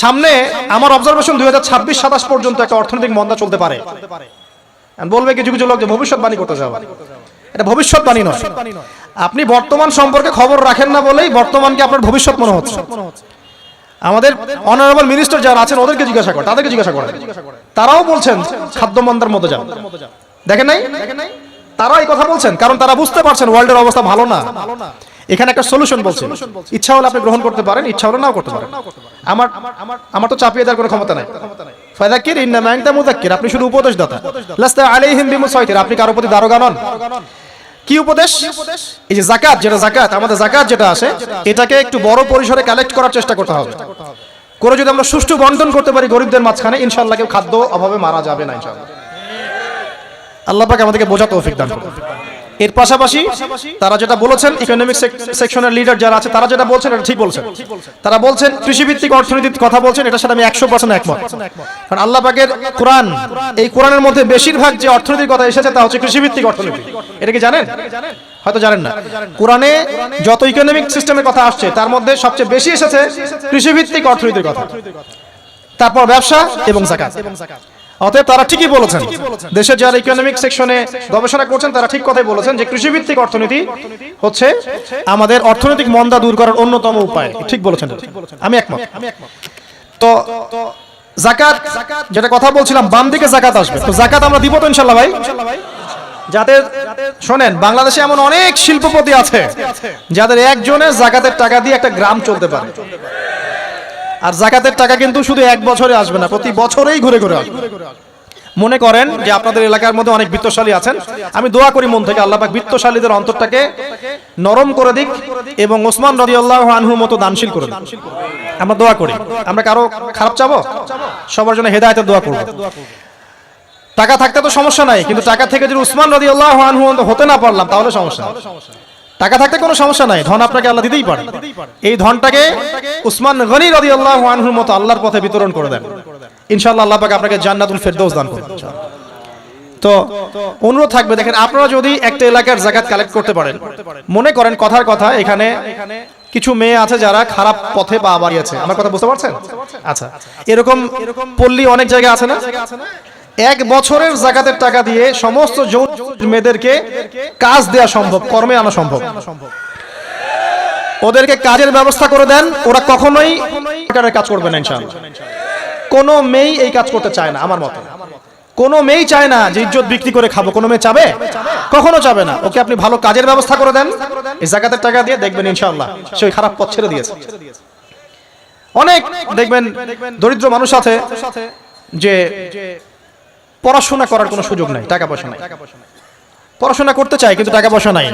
সামনে আমার অবজারভেশন দুই হাজার ছাব্বিশ সাতাশ পর্যন্ত একটা অর্থনৈতিক মন্দা চলতে পারে। বলবে কিছু কিছু লোক যে ভবিষ্যৎবাণী করতে যাওয়া। এটা ভবিষ্যৎবাণী নয়। আপনি বর্তমান সম্পর্কে খবর রাখেন না বলেই বর্তমানকে আপনার ভবিষ্যৎ মনে হচ্ছে। আমাদের অনারেবল মিনিস্টার যারা আছেন, ওদেরকে জিজ্ঞাসা করে, তাদেরকে জিজ্ঞাসা করে তারাও বলছেন, খাদ্য মন্দার মধ্যে যান। দেখেন নাই? তারা এই কথা বলছেন, কারণ তারা বুঝতে পারছেন ওয়ার্ল্ডের অবস্থা ভালো না। এখানে একটা সলিউশন বলছে। ইচ্ছা হলে আপনি গ্রহণ করতে পারেন ইচ্ছা হলে নাও করতে পারেন। আমার আমার তো চাপিয়ে দেওয়ার কোনো ক্ষমতা নাই। ফাদাক্কির ইন্নামা আনতা মুযাক্কির। আপনি শুধু উপদেশদাতা। লাস্তা আলাইহিম বিমুসাইতির। আপনি কারও প্রতি দারোগা নন? কি উপদেশ? এই যে জাকাত যেটা জাকাত আমাদের জাকাত যেটা আসে এটাকে একটু বড় পরিসরে কালেক্ট করার চেষ্টা করতে হবে। করে যদি আমরা সুষ্ঠু বন্টন করতে পারি গরিবদের মাঝখানে ইনশাআল্লাহ কেউ খাদ্য অভাবে মারা যাবে না ইনশাআল্লাহ। আল্লাহ পাক আমাদেরকে বোঝা তৌফিক দান করুন। এর পাশাপাশি তারা যেটা বলেছেন ইকোনমিক সেকশনের লিডার যারা আছে, তারা যেটা বলছেন, এটা ঠিক বলছেন। তারা বলছেন, কৃষিভিত্তিক অর্থনীতির কথা বলছেন, এটার সাথে আমি একশো পার্সেন্ট একমত। কারণ আল্লাহ পাকের কোরআন, এই কোরআনের মধ্যে বেশিরভাগ যে অর্থনীতির কথা এসেছে, তা হচ্ছে কৃষিভিত্তিক অর্থনীতি। এটা কি জানেন? হয়তো জানেন না। কোরআনে যত ইকোনমিক সিস্টেমের কথা আসছে, তার মধ্যে সবচেয়ে বেশি এসেছে কৃষিভিত্তিক অর্থনীতির কথা। তারপর ব্যবসা এবং জাকাত। অতএব তারা ঠিকই বলেছেন। দেশের যারা ইকোনমিক সেকশনে গবেষণা করছেন, তারা ঠিক কথাই বলেছেন যে কৃষিভিত্তিক অর্থনীতি হচ্ছে আমাদের অর্থনৈতিক মন্দা দূর করার অন্যতম উপায়। ঠিক বলেছেন। আমি একমত। তো জাকাত, যেটা কথা বলছিলাম, বাম দিকে জাকাত আসবে। তো জাকাত আমরা দিব তো ইনশাল্লাহ ভাই। যাদের শোনেন, বাংলাদেশে এমন অনেক শিল্পপতি আছে যাদের একজনের জাকাতের টাকা দিয়ে একটা গ্রাম চলতে পারে। আর জাকাতের টাকা কিন্তু শুধু এক বছরে আসবে না, প্রতি বছরেই ঘুরে ঘুরে আসবে। মনে করেন যে আপনাদের এলাকার মধ্যে অনেক বিত্তশালী আছেন। আমি দোয়া করি মন থেকে আল্লাহ পাক বিত্তশালীদের অন্তরটাকে নরম করে দিক এবং ওসমান রাদিয়াল্লাহু আনহুর মতো দানশীল করে দিক। আমরা দোয়া করি। আমরা কারও খারাপ চাবো? সবার জন্য হেদায়েতের দোয়া করব। টাকা থাকতে তো সমস্যা নাই, কিন্তু টাকা থেকে যদি উসমান রাদিয়াল্লাহু আনহু হতে না পারলাম, তাহলে সমস্যা টাকা থাকতে কোনো সমস্যা নাই, ধন আপনাকে আল্লাহ দিতেই পারে। এই ধনটাকে উসমান গনি রদি আল্লাহ আনহুর মতো আল্লাহর পথে বিতরণ করে দেন। ইনশাআল্লাহ আল্লাহ পাক আপনাকে জান্নাতুল ফেরদৌস দান করবেন তো অনুরোধ থাকবে, দেখেন, আপনারা যদি একটা এলাকার জাকাত কালেক্ট করতে পারেন, মনে করেন কথার কথা, এখানে কিছু মেয়ে আছে যারা খারাপ পথে পা বাড়িয়েছে। আমার কথা বুঝতে পারছেন? আচ্ছা এরকম পল্লী অনেক জায়গায় আছে না? এক বছরের জাকাতের টাকা দিয়ে সমস্ত যৌন মেয়েদেরকে কাজ দেওয়া সম্ভব, কর্মে আনা সম্ভব। ওদেরকে কাজের ব্যবস্থা করে দেন, ওরা কখনোই কাজ করবে না, ইনশাআল্লাহ। কোনো মেয়ে এই কাজ করতে চায় না, আমার মতে। কোনো মেয়ে চায় না যে ইজ্জত বিক্রি করে খাব, কোনো মেয়ে চাবে? কখনো চাবে না। ওকে আপনি ভালো কাজের ব্যবস্থা করে দেন, এই জাকাতের টাকা দিয়ে দেখবেন ইনশাল্লাহ সে ওই খারাপ পথ ছেড়ে দিয়েছে। অনেক দেখবেন দরিদ্র মানুষ আছে যে পড়াশোনা করার কোনো সুযোগ নাই, টাকা পয়সা নাই। পড়াশোনা করতে চাই কিন্তু টাকা পয়সা নাই।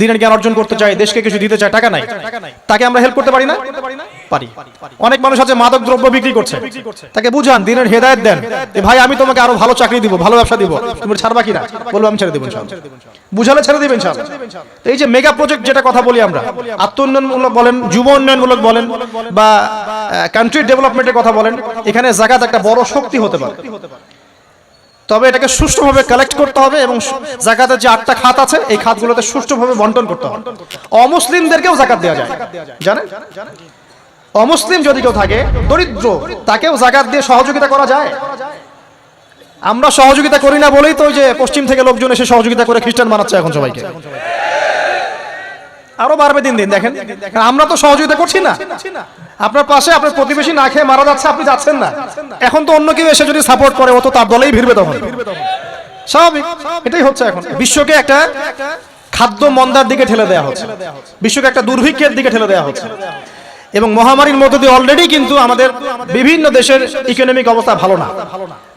দিনের জ্ঞান অর্জন করতে চাই দেশকে কিছু দিতে চাই টাকা নাই। তাকে আমরা হেল্প করতে পারি না? পারি। অনেক মানুষ আছে মাদক দ্রব্য বিক্রি করছে। তাকে বুঝান, দিনের হেদায়ত দেন ভাই, আমি তোমাকে আরও ভালো চাকরি দিব, ভালো ব্যবসা দিব। তুমি ছাড়বা কিনা? বলব, আমি ছেড়ে দিব বুঝালে ছেড়ে দিবেন তো এই যে মেগা প্রজেক্ট যেটা কথা বলি আমরা, আত্ম উন্নয়নমূলক বলেন, যুব উন্নয়নমূলক বলেন, বা কান্ট্রি ডেভেলপমেন্টের কথা বলেন, এখানে জায়গাতে একটা বড় শক্তি হতে পারে। তবে এটাকে সুষ্ঠুভাবে কালেক্ট করতে হবে এবং জাকাতের যে আটটা খাত আছে, এই খাতগুলোতে সুষ্ঠুভাবে বন্টন করতে হবে। অমুসলিমদেরকেও জাকাত দেওয়া যায়। জানেন? অমুসলিম যদি কেউ থাকে, দরিদ্র, তাকেও জাকাত দিয়ে সহযোগিতা করা যায়। আমরা সহযোগিতা করি না বলেই তো যে পশ্চিম থেকে লোকজন এসে সহযোগিতা করে খ্রিস্টান বানাচ্ছে এখন সবাইকে। আরও বাড়বে দিন দিন, দেখেন। আমরা তো সহযোগিতা করছি না। আপনার পাশে আপনার প্রতিবেশী না খেয়ে মারা যাচ্ছে, আপনি যাচ্ছেন না। এখন তো অন্য কেউ এসে যদি সাপোর্ট করে অত তার দলেই ভিড়বে তখন। স্বাভাবিক। এটাই হচ্ছে এখন। বিশ্বকে একটা খাদ্য মন্দার দিকে ঠেলে দেওয়া হচ্ছে। বিশ্বকে একটা দুর্ভিক্ষের দিকে ঠেলে দেওয়া হচ্ছে। এবং মহামারীর মধ্য দিয়ে অলরেডি কিন্তু আমাদের বিভিন্ন দেশের ইকোনমিক অবস্থা ভালো না।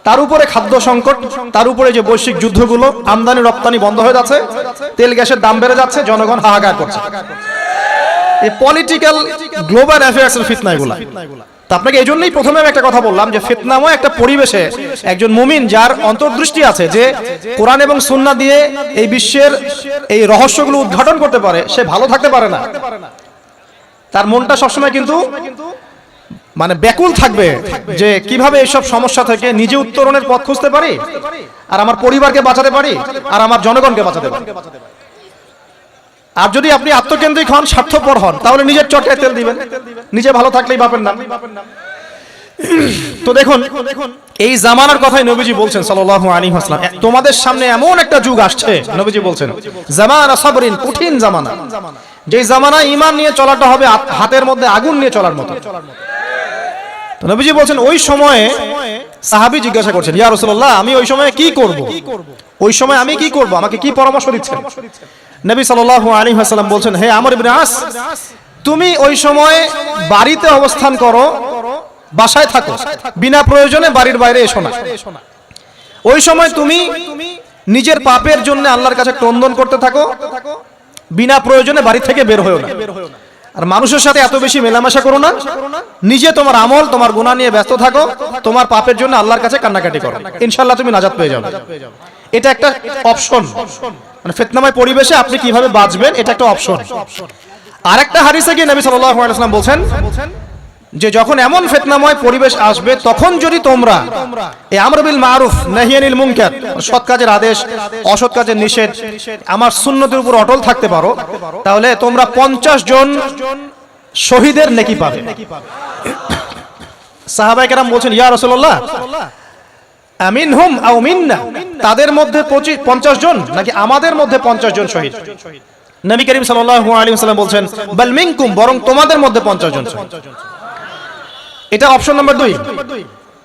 তার উপরে খাদ্য সংকট, তার উপরে যে বৈশ্বিক যুদ্ধগুলো, আমদানি, রপ্তানি বন্ধ হয়ে যাচ্ছে, তেল, গ্যাসের দাম বেড়ে যাচ্ছে, জনগণ হাহাকার করছে। এই পলিটিক্যাল গ্লোবাল অ্যাফেয়ার্স এর ফিতনা আপনাকে এই জন্যই প্রথমে আমি একটা কথা বললাম যে ফিতনাময় একটা পরিবেশে একজন মুমিন যার অন্তর্দৃষ্টি আছে যে কোরআন এবং সুন্না দিয়ে এই বিশ্বের এই রহস্যগুলো উদ্ঘাটন করতে পারে, সে ভালো থাকতে পারে না। তার মনটা সবসময় কিন্তু মানে ব্যাকুল থাকবে যে কীভাবে এইসব সমস্যা থেকে নিজে উত্তরণের পথ খুঁজতে পারি আর আমার পরিবারকে বাঁচাতে পারি আর আমার জনগণকে বাঁচাতে পারি। আর যদি আপনি আত্মকেন্দ্রিক হন স্বার্থপর হন তাহলে নিজের চটকায় তেল দিবেন। নিজে ভালো থাকলেই বাপের নাম। তো দেখুন এই জামানার কথাই নবীজি বলছেন সাল্লাল্লাহু আলাইহি ওয়াসাল্লাম। তোমাদের সামনে এমন একটা যুগ আসছে নবীজি বলছেন। জামানা সাবরিন কঠিন জামানা। যেই জামানা ইমান নিয়ে চলাটা হবে হাতের মধ্যে আগুন নিয়ে চলার মতো। তো নবীজি বলছেন, ওই সময়ে সাহাবী জিজ্ঞাসা করছেন, ইয়া রাসূলুল্লাহ, আমি ওই সময়ে কি করব? ওই সময় আমি কি করব? আমাকে কি পরামর্শ দিচ্ছেন? নবী সাল্লাল্লাহু আলাইহি ওয়াসাল্লাম বলছেন, হে আমর ইবনে তুমি ওই সময় বাড়িতে অবস্থান করো, বাসায় থাকো, বিনা প্রয়োজনে বাড়ির বাইরে এসো না। ওই সময় তুমি নিজের পাপের জন্য আল্লাহর কাছে ক্রন্দন করতে থাকো বিনা প্রয়োজনে বাড়ি থেকে বের হয়েও না। আর মানুষের সাথে এত বেশি মেলামেশা করো না। নিজে তোমার আমল, তোমার গুণা নিয়ে ব্যস্ত থাকো। তোমার পাপের জন্য আল্লাহর কাছে কান্নাকাটি করো। ইনশাল্লাহ তুমি নাজাত পেয়ে যাবে। এটা একটা অপশন মানে ফিতনাময় পরিবেশে আপনি কীভাবে বাঁচবেন, এটা একটা অপশন আরেকটা হাদিসে গিয়ে নবী ওয়াসাল্লাম বলছেন যে যখন এমন ফিতনাময় পরিবেশ আসবে, তখন যদি তোমরা এই আমর মারুফ নাহিয়ানিল মুনকার, সৎ কাজের আদেশ, অসৎ কাজের নিষেধ, আমার সুন্নতের উপর অটল থাকতে পারো, তাহলে তোমরা পঞ্চাশ জন শহীদের নেকি পাবে। সাহাবাই কেরাম বলছেন, ইয়া রাসূলুল্লাহ আমিন হুম আও মিন্না, তাদের মধ্যে পঞ্চাশ জন, নাকি আমাদের মধ্যে পঞ্চাশ জন শহীদ? নবী করিম সাল্লাল্লাহু আলাইহি ওয়াসাল্লাম বলছেন, বাল বরং তোমাদের মধ্যে পঞ্চাশ জন শহীদ। এটা অপশন নাম্বার দুই।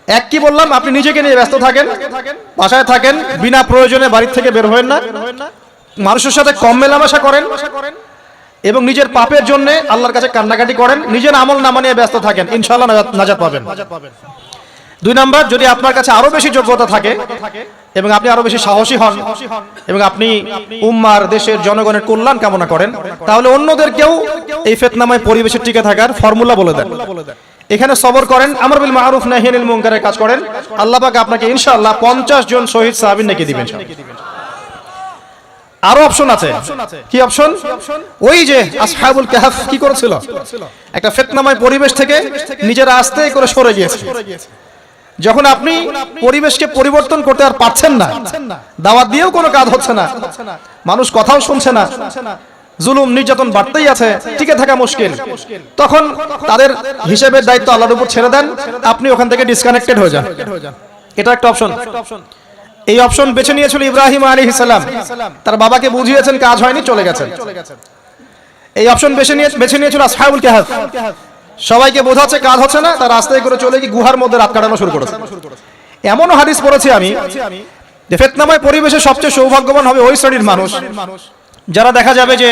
এক কি বললাম, আপনি নিজেকে নিয়ে ব্যস্ত থাকেন, বাসায় থাকেন, বিনা প্রয়োজনে বাড়ির থেকে বের হবেন না। মানুষের সাথে কম মেলামেশা করেন এবং নিজের পাপের জন্য আল্লাহর কাছে কান্নাকাটি করেন, নিজের আমল নামা নিয়ে ব্যস্ত থাকেন, ইনশাআল্লাহ নাজাত পাবেন। দুই নাম্বার, যদি আপনার কাছে আরও বেশি যোগ্যতা থাকে এবং আপনি আরও বেশি সাহসী হন এবং আপনি উম্মার, দেশের জনগণের কল্যাণ কামনা করেন, তাহলে অন্যদেরকেও এই ফেতনাময় পরিবেশে টিকে থাকার ফর্মুলা বলে দেন। এখানে সবর করেন, আমর বিল মারুফ নাহিয়ানিল মুনকারের কাজ করেন। আল্লাহ পাক আপনাকে ইনশাআল্লাহ 50 জন শহীদ সাহাবীর নাকি দিবেন। আরও অপশন আছে। কি অপশন ওই যে আসহাবুল কাহাফ কি করেছিল? একটা ফিতনাময় পরিবেশ থেকে নিজেরা আস্তে করে সরে গিয়েছে। যখন আপনি পরিবেশকে পরিবর্তন করতে আর পারছেন না, দাওয়াত দিয়েও কোনো কাজ হচ্ছে না। মানুষ কথাও শুনছে না। জুলুম, নির্যাতন বাড়তেই আছে, টিকে থাকা মুশকিল। তখন তাদের হিসেবের দায়িত্ব আল্লাহর উপর ছেড়ে দেন, আপনি ওখান থেকে ডিসকানেক্টেড হয়ে যান। এটা একটা অপশন এই অপশন বেছে নিয়েছিল ইব্রাহিম আলী সালাম। তার বাবাকে বুঝিয়েছেন, কাজ হয়নি, চলে গেছেন। এই অপশন বেছে নিয়ে বেছে নিয়েছিল আসহাবুল কাহাফ। সবাইকে বোঝাচ্ছে, কাজ হচ্ছে না, তার রাস্তায় করে চলে গিয়ে গুহার মধ্যে রাত কাটানো শুরু করেছে। এমন হাদিস পড়েছি আমি যে ফেতনাময় পরিবেশে সবচেয়ে সৌভাগ্যবান হবে ওই শ্রেণির মানুষ। যারা দেখা যাবে যে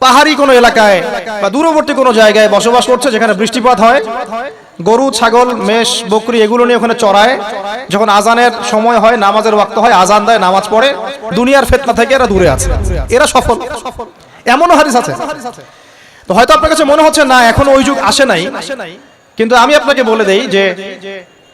পাহাড়ি কোনো এলাকায় বা দূরবর্তী কোনো জায়গায় বসবাস করছে, যেখানে বৃষ্টিপাত হয়, গরু, ছাগল, মেষ, বকরি এগুলো নিয়ে ওখানে চড়ায়। যখন আজানের সময় হয়, নামাজের ওয়াক্ত হয়, আজান দেয়, নামাজ পড়ে, দুনিয়ার ফেতনা থেকে এরা দূরে আছে। এরা সফল। এমনও হাদিস আছে। তো হয়তো আপনার কাছে মনে হচ্ছে, না, এখন ওই যুগ আসে নাই। কিন্তু আমি আপনাকে বলে দেই যে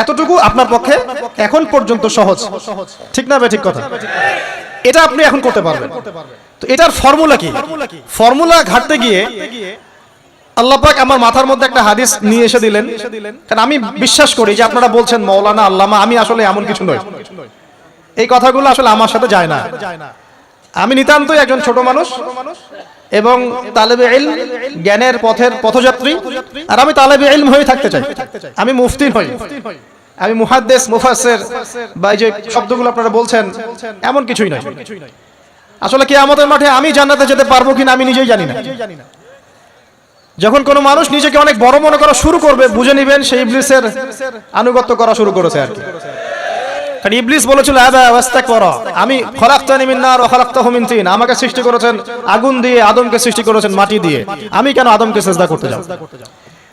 এতটুকু আপনার পক্ষে এখন পর্যন্ত সহজ। ঠিক না ঠিক কথা? এটা আপনি এখন করতে পারবেন। তো এটার ফর্মুলা কি? ফর্মুলা ঘাটতে গিয়ে আল্লাহ পাক আমার মাথার মধ্যে একটা হাদিস নিয়ে এসে দিলেন। কারণ আমি বিশ্বাস করি যে আপনারা বলছেন, মৌলানা আল্লামা, আমি আসলে এমন কিছু নই। এই কথাগুলো আসলে আমার সাথে যায় না। আমি নিতান্তই একজন ছোট মানুষ। এবং তালেবে ইলম জ্ঞানের পথের পথযাত্রী। আর আমি তালেবে ইলম হয়ে থাকতে চাই। আমি মুফতি হই আমি মুহাদ্দেস, মুফাসসির বা এই যে শব্দগুলো আপনারা বলছেন, এমন কিছুই নয়। আসলে কি আমাদের মাঠে আমি জান্নাতে যেতে পারব কিনা আমি নিজেই জানি না। যখন কোনো মানুষ নিজেকে অনেক বড় মনে করা শুরু করবে, বুঝে নেবেন সেই ইবলিসের আনুগত্য করা শুরু করেছে আর কি। কারণ ইবলিস বলেছিল ওয়াস্তাকবারা। আমি তিন। আমাকে সৃষ্টি করেছেন আগুন দিয়ে, আদমকে সৃষ্টি করেছেন মাটি দিয়ে। আমি কেন আদমকে সেজদা করতে যাব?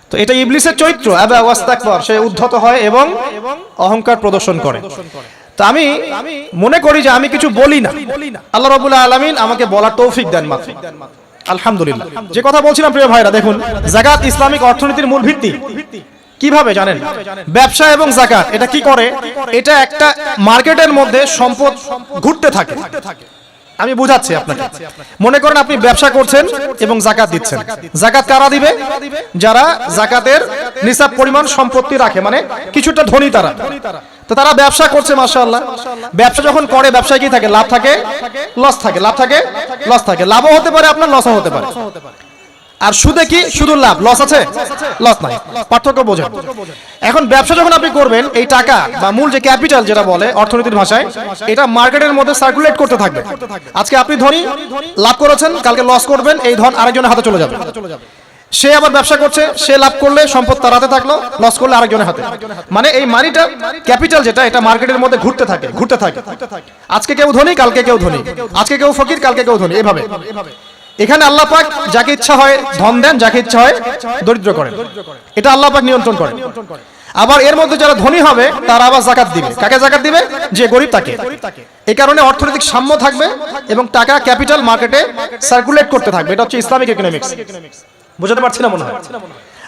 তো এটা ইবলিসের চরিত্র আবা ওয়াস্তাকবার। সে উদ্ধত হয় এবং অহংকার প্রদর্শন করে। তো আমি মনে করি যে আমি কিছু বলি না। আল্লাহ রাব্বুল আলামিন আমাকে বলার তৌফিক দেন মাত্র। আলহামদুলিল্লাহ। যে কথা বলছিলাম, প্রিয় ভাইরা, দেখুন, জাকাত ইসলামিক অর্থনীতির মূল ভিত্তি। কীভাবে জানেন? ব্যবসা এবং জাকাত এটা কি করে? এটা একটা মার্কেটের মধ্যে সম্পদ ঘুরতে থাকে। আমি বুঝাচ্ছি আপনাকে। মনে করেন আপনি ব্যবসা করছেন এবং জাকাত দিচ্ছেন। জাকাত কারা দিবে? যারা জাকাতের নিসাব পরিমাণ সম্পত্তি রাখে মানে কিছুটা ধনী তারা। তো তারা ব্যবসা করছে, মাশাআল্লাহ। ব্যবসা যখন করে, ব্যবসায় কি থাকে? লাভ থাকে? লস থাকে। লাভ থাকে? লস থাকে। লাভও হতে পারে, আপনার লসও হতে পারে। আর সুদে কি? শুধু লাভ। লস আছে? লস নাই। পার্থক্য বোঝেন। এখন ব্যবসা যখন আপনি করবেন, এই টাকা বা মূল যে ক্যাপিটাল যেটা বলে অর্থনীতির ভাষায়, এটা মার্কেটের মধ্যে সার্কুলেট করতে থাকবে। আজকে আপনি ধনী, লাভ করেছেন, কালকে লস করবেন, এই ধন আরেকজনের হাতে চলে যাবে। সে আবার ব্যবসা করছে, সে লাভ করলে সম্পদ তার হাতে থাকল লস করলে আরেকজনের হাতে। মানে এই মানিটা ক্যাপিটাল যেটা, এটা মার্কেটের মধ্যে ঘুরতে থাকে ঘুরতে থাকে। আজকে কেউ ধনী, কালকে কেউ ধনী। আজকে কেউ ফকির, কালকে কেউ ধনী। এভাবে। এখানে আল্লাহ পাক যাকে ইচ্ছা হয় ধন দেন, যাকে ইচ্ছা হয় দরিদ্র করেন। এটা আল্লাহ পাক নিয়ন্ত্রণ করেন। আবার এর মধ্যে যারা ধনী হবে, তারা আবার জাকাত দিবে। কাকে জাকাত দিবে? যে গরিব তাকে। এই কারণে অর্থনৈতিক সাম্য থাকবে এবং টাকা ক্যাপিটাল মার্কেটে সার্কুলেট করতে থাকবে। এটা হচ্ছে ইসলামিক ইকোনমিক্স বুঝতে পারছি না মনে হয়?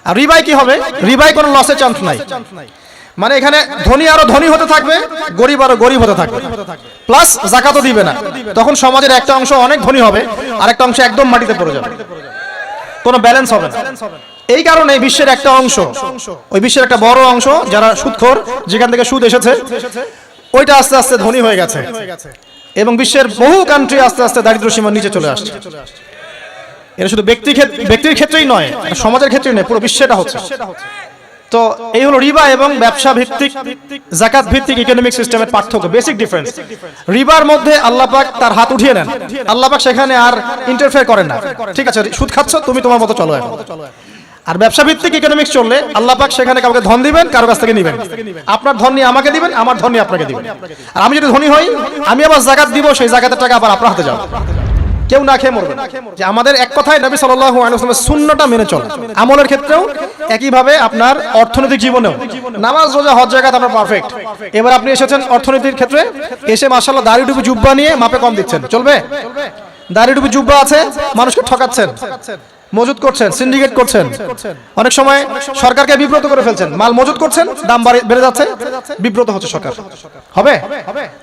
আর রিবাই কি হবে? রিবাই কোনো লসের চান্স নাই। মানে এখানে ধনী আরও ধনী হতে থাকবে, গরিব আরও গরিব হতে থাকবে। প্লাস জাকাতও দিবে না। তখন সমাজের একটা অংশ অনেক ধনী হবে আর একটা অংশ একদম মাটিতে পড়ে যাবে। কোনো ব্যালেন্স হবে না। এই কারণে বিশ্বের একটা অংশ, ওই বিশ্বের একটা বড় অংশ যারা সুদখোর, যেখান থেকে সুদ এসেছে, ওইটা আস্তে আস্তে ধনী হয়ে গেছে। এবং বিশ্বের বহু কান্ট্রি আস্তে আস্তে দারিদ্র সীমার নিচে চলে আসছে। এটা শুধু ব্যক্তি ব্যক্তির ক্ষেত্রেই নয় সমাজের ক্ষেত্রেই নয়, পুরো বিশ্বেটা হচ্ছে। তো এই হলো রিবা এবং ব্যবসা ভিত্তিক জাকাত ভিত্তিক ইকোনমিক সিস্টেমের পার্থক্য বেসিক ডিফারেন্স রিবার মধ্যে আল্লাহ পাক তার হাত উঠিয়ে নেন। আল্লাহ পাক সেখানে আর ইন্টারফেয়ার করেন না। ঠিক আছে, সুদ খাচ্ছ, তুমি তোমার মতো চলো এখন। আর ব্যবসা ভিত্তিক ইকোনমিক্স চললে আল্লাহ পাক সেখানে কাউকে ধন দিবেন, কারও কাছ থেকে নিবেন। আপনার ধন নিয়ে আমাকে দিবেন, আমার ধন নিয়ে আপনাকে দিবেন। আর আমি যদি ধনী হই, আমি আবার জাকাত দিব, সেই জাকাতের টাকা আবার আপনার হাতে যাবে। কেউ না খেয়ে মরবে যে আমাদের এক কথায় নবী সাল্লাল্লাহু আলাইহি ওয়াসাল্লামের সুন্নাহটা মেনে চলে। আমলের ক্ষেত্রেও একইভাবে আপনার অর্থনৈতিক জীবনেও। নামাজ, রোজা, হজ জায়গা আপনার পারফেক্ট এবার আপনি এসেছেন অর্থনীতির ক্ষেত্রে, এসে মাশাআল্লাহ দাড়ি টুপি জুব্বা নিয়ে মাপে কম দিচ্ছেন। চলবে? দাড়ি টুপি জুব্বা আছে, মানুষকে ঠকাচ্ছেন। মজুত করছেন সিন্ডিকেট করছেন। অনেক সময় সরকারকে বিব্রত করে ফেলছেন। মাল মজুত করছেন, দাম বাড়ে- বেড়ে যাচ্ছে, বিব্রত হচ্ছে সরকার। হবে?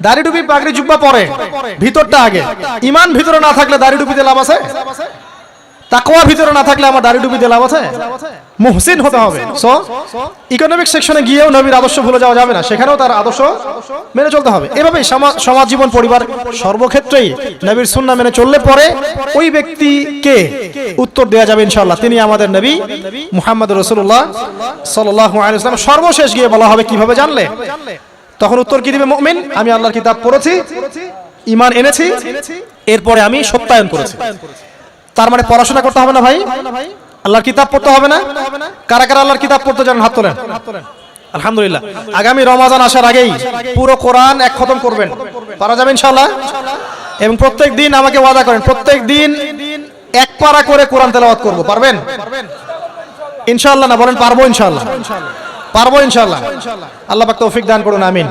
দাড়ি টুপি পাগড়ি জুব্বা পরে, ভিতরটা আগে। ইমান ভিতরে না থাকলে দাড়ি টুপিতে লাভ আছে? তাকওয়া ভিতরে না থাকলে আমার দাড়ি টুপিতে লাভ আছে? মুহসিন হতে হবে। সো ইকোনমিক সেকশনে গিয়েও নবীর আদর্শ ভুলে যাওয়া যাবে না। সেখানেও তার আদর্শ মেনে চলতে হবে। এভাবেই সমাজ জীবন পরিবার সর্বক্ষেত্রেই নবীর সুন্নাহ মেনে চললে পরে ওই ব্যক্তিকে উত্তর দেওয়া যাবে ইনশাআল্লাহ? তিনি আমাদের নবী মুহাম্মদ রসুল্লাহ সাল্লাল্লাহু আলাইহি ওয়াসাল্লাম। সর্বশেষ গিয়ে বলা হবে, কীভাবে জানলে? তখন উত্তর কি দিবে মুমিন? আমি আল্লাহর কিতাব পড়েছি ইমান এনেছি, এরপরে আমি সত্যায়ন করেছি। তার মানে পড়াশোনা করতে হবে না ভাই? আল্লাহর কিতাব পড়তে হবে না? কারা কারা আল্লাহর কিতাব পড়তে জানেন? হাত তোলেন। আলহামদুলিল্লাহ। আগামী রমাজান আসার আগেই পুরো কোরআন এক খতম করবেন। পারা যাবে ইনশাআল্লাহ? এবং প্রত্যেক দিন আমাকে ওয়াদা করেন, প্রত্যেক দিন এক পারা করে কোরআন তেলাওয়াত করব। পারবেন? ইনশাআল্লাহ না, বলেন পারব ইনশাআল্লাহ। পারব ইনশাআল্লাহ। আল্লাহ পাক তৌফিক দান করুন, আমিন।